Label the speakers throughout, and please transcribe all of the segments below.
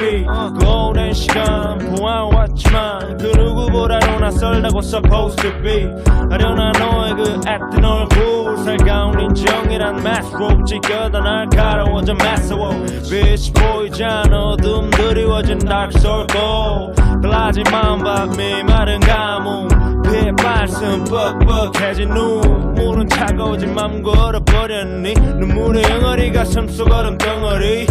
Speaker 1: TV 오랜 어. 시간. 썰다고 supposed to be. 아련한 너의 그 애뜬 얼굴 살가운 인정이란 마스로 찢겨다 날 가려워져 매서워 빛이 보이지 않아 어둠 드리워진 dark circle. 글라진 마음밤이 마른 가뭄. 피해 발씀 뻑뻑해진 눈물은 차가워진 맘 걸어버렸니? 눈물의 영어리 가슴 속 얼음 덩어리.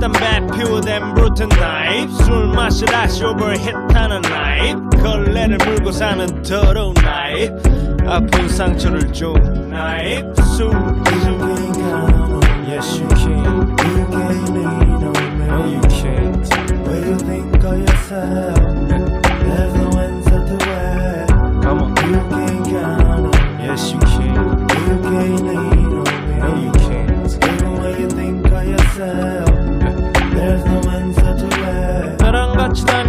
Speaker 1: 담배 피우된 brutal knife 술 마시다 쇼버힛하는 night 걸레를 물고 사는 더러운 night 아픈 상처를 준 Yes you can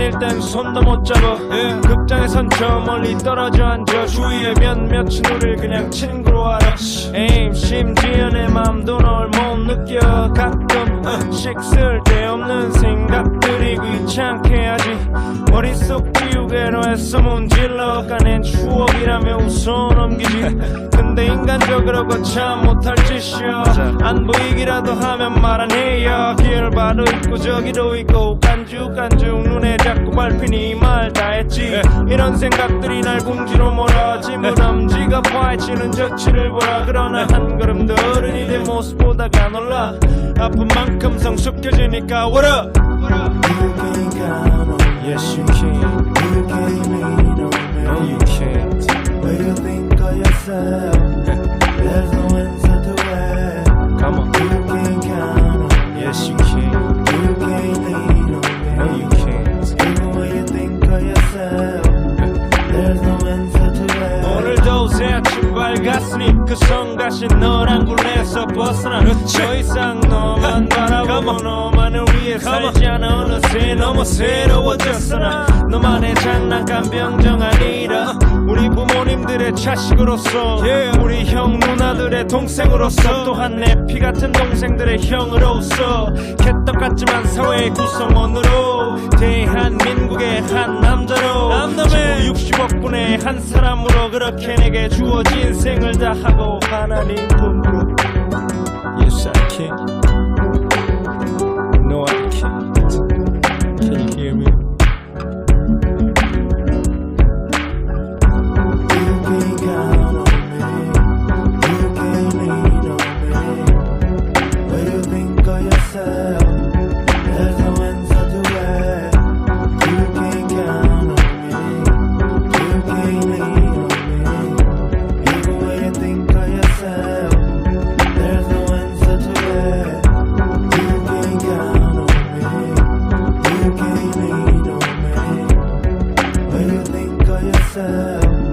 Speaker 1: 다닐 땐 손도 못 잡아. 극장에선 저 멀리 떨어져 앉아. 주위에 몇몇이 우릴 그냥 친구로 알아. 에임 심지어 내 맘도 널 못 느껴. 가끔 식쓸 머릿속 지우개로 애써 문질러 까낸 추억이라며 웃어 넘기지. 근데 인간적으로 거참 못할 짓이야. 안 보이기라도 하면 말안 해요 길 바로 있고 저기도 있고 깐죽깐죽 눈에 자꾸 밟히니 말 다 했지. 이런 생각들이 날 궁지로 몰아지. 무덤지가 파헤치는 저치를 보라. 그러나 한 걸음 더 어른이 된 모습 보다가 놀라. 아픈 만큼 성숙해지니까 what up
Speaker 2: me.
Speaker 1: Yes you can
Speaker 2: You can't lean on me.
Speaker 1: No you can't
Speaker 2: do you think of yourself?
Speaker 1: 아침 밝았으니 그 성가신 너란 굴레에서 벗어나. 더 이상 너만 바라보고 너만을 위해 살지 않아. 어느새 너무 새로워졌어 나. 너만의 장난감 병정 아니라 우리 부모님들의 자식으로서 우리 형 누나들의 동생으로서 또한 내 피 같은 동생들의 형으로서 개떡 같지만 사회의 구성원으로 대한민국의 한 남자로 남남의 60억 분의 한 사람으로 그렇게 내게 주어진 생을 다하고 하나님 품으로. Yes I can
Speaker 2: yourself,